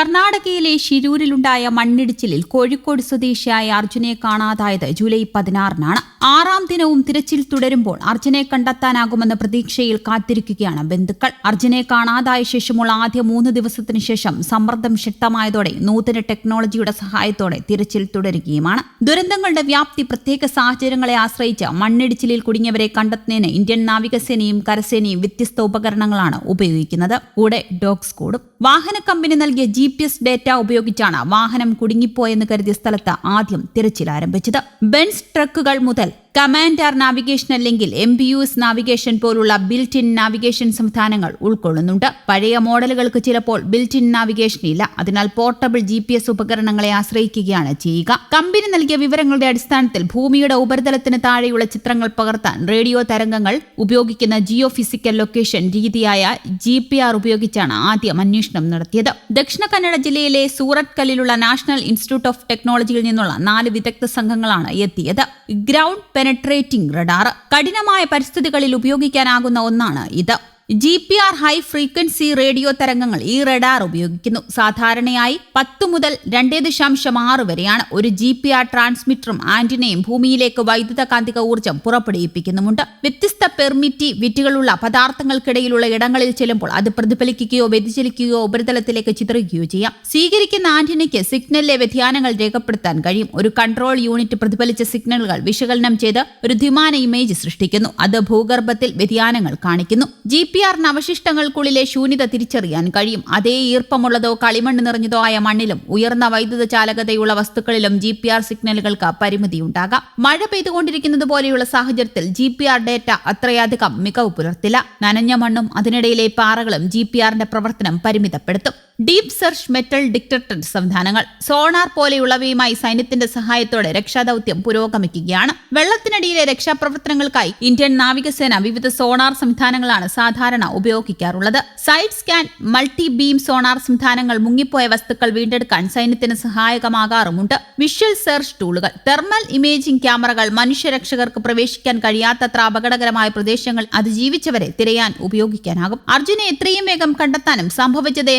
കർണാടകയിലെ ഷിരൂരിലുണ്ടായ മണ്ണിടിച്ചിലിൽ കോഴിക്കോട് സ്വദേശിയായ അർജുനെ കാണാതായത് ജൂലൈ പതിനാറിനാണ്. ആറാം ദിനവും തിരച്ചിൽ തുടരുമ്പോൾ അർജുനെ കണ്ടെത്താനാകുമെന്ന പ്രതീക്ഷയിൽ കാത്തിരിക്കുകയാണ് ബന്ധുക്കൾ. അർജുനെ കാണാതായ ശേഷമുള്ള ആദ്യ മൂന്ന് ദിവസത്തിനു ശേഷം സമ്മർദ്ദം ശക്തമായതോടെ നൂതന ടെക്നോളജിയുടെ സഹായത്തോടെ തിരച്ചിൽ തുടരുകയുമാണ്. ദുരന്തങ്ങളുടെ വ്യാപ്തി പ്രത്യേക സാഹചര്യങ്ങളെ ആശ്രയിച്ച് മണ്ണിടിച്ചിലിൽ കുടുങ്ങിയവരെ കണ്ടെത്തുന്നതിന് ഇന്ത്യൻ നാവികസേനയും കരസേനയും വ്യത്യസ്ത ഉപകരണങ്ങളാണ് ഉപയോഗിക്കുന്നത്. കൂടെ ഡോഗ് സ്കൂഡും വാഹന കമ്പനി നൽകിയ ജി പി എസ് ഡേറ്റ ഉപയോഗിച്ചാണ് വാഹനം കുടുങ്ങിപ്പോയെന്ന് കരുതിയ സ്ഥലത്ത് ആദ്യം തിരച്ചിൽ ആരംഭിച്ചത്. ബെൻസ് ട്രക്കുകൾ മുതൽ കമാൻഡർ നാവിഗേഷൻ അല്ലെങ്കിൽ M B U S navigation പോലുള്ള ബിൽറ്റ് ഇൻ നാവിഗേഷൻ സംവിധാനങ്ങൾ ഉൾക്കൊള്ളുന്നുണ്ട്. പഴയ മോഡലുകൾക്ക് ചിലപ്പോൾ ബിൽറ്റ് ഇൻ നാവിഗേഷൻ ഇല്ല. അതിനാൽ പോർട്ടബിൾ ജി പി എസ് ഉപകരണങ്ങളെ ആശ്രയിക്കുകയാണ് ചെയ്യുക. കമ്പനി നൽകിയ വിവരങ്ങളുടെ അടിസ്ഥാനത്തിൽ ഭൂമിയുടെ ഉപരിതലത്തിന് താഴെയുള്ള ചിത്രങ്ങൾ പകർത്താൻ റേഡിയോ തരംഗങ്ങൾ ഉപയോഗിക്കുന്ന ജിയോ ഫിസിക്കൽ ലൊക്കേഷൻ രീതിയായ ജി പി ആർ ഉപയോഗിച്ചാണ് ആദ്യം അന്വേഷണം നടത്തിയത്. ദക്ഷിണ കന്നഡ ജില്ലയിലെ സൂറത്ത് കല്ലിലുള്ള നാഷണൽ ഇൻസ്റ്റിറ്റ്യൂട്ട് ഓഫ് ടെക്നോളജിയിൽ നിന്നുള്ള നാല് വിദഗ്ധ സംഘങ്ങളാണ് എത്തിയത്. ഗ്രൗണ്ട് പെനട്രേറ്റിംഗ് റഡാർ കഠിനമായ പരിസ്ഥിതികളിൽ ഉപയോഗിക്കാനാകുന്ന ഒന്നാണ് ഇത്. G P R high frequency radio തരംഗങ്ങൾ ഈ റഡാർ ഉപയോഗിക്കുന്നു. സാധാരണയായി പത്ത് മുതൽ രണ്ടേ ദശാംശം ആറ് വരെയാണ് ഒരു ജി പി ആർ ട്രാൻസ്മിറ്ററും ആന്റിനയും ഭൂമിയിലേക്ക് വൈദ്യുത കാന്തിക ഊർജം പുറപ്പെടുവിപ്പിക്കുന്നുമുണ്ട്. വ്യത്യസ്ത പെർമിറ്റി വിറ്റുകളുള്ള പദാർത്ഥങ്ങൾക്കിടയിലുള്ള ഇടങ്ങളിൽ ചെല്ലുമ്പോൾ അത് പ്രതിഫലിക്കുകയോ വ്യതിചലിക്കുകയോ ഉപരിതലത്തിലേക്ക് ചിത്രിക്കുകയോ ചെയ്യാം. സ്വീകരിക്കുന്ന ആന്റിനയ്ക്ക് സിഗ്നലിലെ വ്യതിയാനങ്ങൾ രേഖപ്പെടുത്താൻ കഴിയും. ഒരു കൺട്രോൾ യൂണിറ്റ് പ്രതിഫലിച്ച സിഗ്നലുകൾ വിശകലനം ചെയ്ത് ഒരു ദ്വിമാന ഇമേജ് സൃഷ്ടിക്കുന്നു. അത് ഭൂഗർഭത്തിൽ വ്യതിയാനങ്ങൾ കാണിക്കുന്നു. ജി പി ആറിന് അവശിഷ്ടങ്ങൾക്കുള്ളിലെ ശൂന്യത തിരിച്ചറിയാൻ കഴിയും. അതേ ഈർപ്പമുള്ളതോ കളിമണ്ണ് നിറഞ്ഞതോ ആയ മണ്ണിലും ഉയർന്ന വൈദ്യുത ചാലകതയുള്ള വസ്തുക്കളിലും ജി പി ആർ സിഗ്നലുകൾക്ക് പരിമിതിയുണ്ടാകാം. മഴ പെയ്തുകൊണ്ടിരിക്കുന്നത് പോലെയുള്ള സാഹചര്യത്തിൽ ജി പി ആർ ഡേറ്റ അത്രയധികം മികവ് പുലർത്തില്ല. നനഞ്ഞ മണ്ണും അതിനിടയിലെ പാറകളും ജി പി ആറിന്റെ പ്രവർത്തനം പരിമിതപ്പെടുത്തും. ഡീപ് സെർച്ച് മെറ്റൽ ഡിറ്റക്ടർ സംവിധാനങ്ങൾ. സോണാർ പോലെയുള്ളവയുമായി സൈന്യത്തിന്റെ സഹായത്തോടെ രക്ഷാദൌത്യം പുരോഗമിക്കുകയാണ്. വെള്ളത്തിനടിയിലെ രക്ഷാപ്രവർത്തനങ്ങൾക്കായി ഇന്ത്യൻ നാവികസേന വിവിധ സോണാർ സംവിധാനങ്ങളാണ് സാധാരണ ഉപയോഗിക്കാറുള്ളത്. Side scan multi beam sonar സംവിധാനങ്ങൾ മുങ്ങിപ്പോയ വസ്തുക്കൾ വീണ്ടെടുക്കാൻ സൈന്യത്തിന് സഹായകമാകാറുമുണ്ട്. വിഷ്വൽ സെർച്ച് ടൂളുകൾ തെർമൽ ഇമേജിംഗ് ക്യാമറകൾ മനുഷ്യരക്ഷകർക്ക് പ്രവേശിക്കാൻ കഴിയാത്തത്ര അപകടകരമായ പ്രദേശങ്ങൾ അതിജീവിച്ചവരെ തിരയാൻ ഉപയോഗിക്കാനാകും. അർജുനെ എത്രയും വേഗം കണ്ടെത്താനും സംഭവിച്ചത്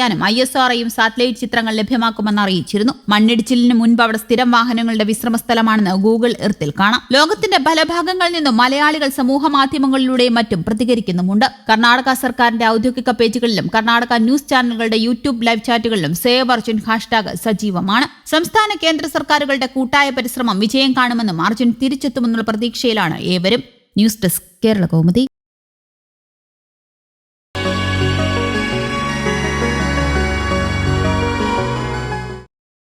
എന്തെന്നറിയാനും ഐ എസ് ആർഐയും സാറ്റലൈറ്റ് ചിത്രങ്ങൾ ലഭ്യമാക്കുമെന്ന് അറിയിച്ചിരുന്നു. മണ്ണിടിച്ചിലിന് മുൻപ് അവിടെ സ്ഥിരം വാഹനങ്ങളുടെ വിശ്രമ സ്ഥലമാണെന്ന് ഗൂഗിൾ എർത്തിൽ കാണാം. ലോകത്തിന്റെ പല ഭാഗങ്ങളിൽ നിന്നും മലയാളികൾ സമൂഹ മാധ്യമങ്ങളിലൂടെയും മറ്റും പ്രതികരിക്കുന്നുമുണ്ട്. കർണാടക സർക്കാരിന്റെ ഔദ്യോഗിക പേജുകളിലും കർണാടക ന്യൂസ് ചാനലുകളുടെ യൂട്യൂബ് ലൈവ് ചാറ്റുകളിലും സേവ് അർജുൻ ഹാഷ്ടാഗ് സജീവമാണ്. സംസ്ഥാന കേന്ദ്ര സർക്കാരുകളുടെ കൂട്ടായ പരിശ്രമം വിജയം കാണുമെന്നും അർജുൻ തിരിച്ചെത്തുമെന്നുള്ള പ്രതീക്ഷയിലാണ് ഏവരും. News desk Kerala Kaumudi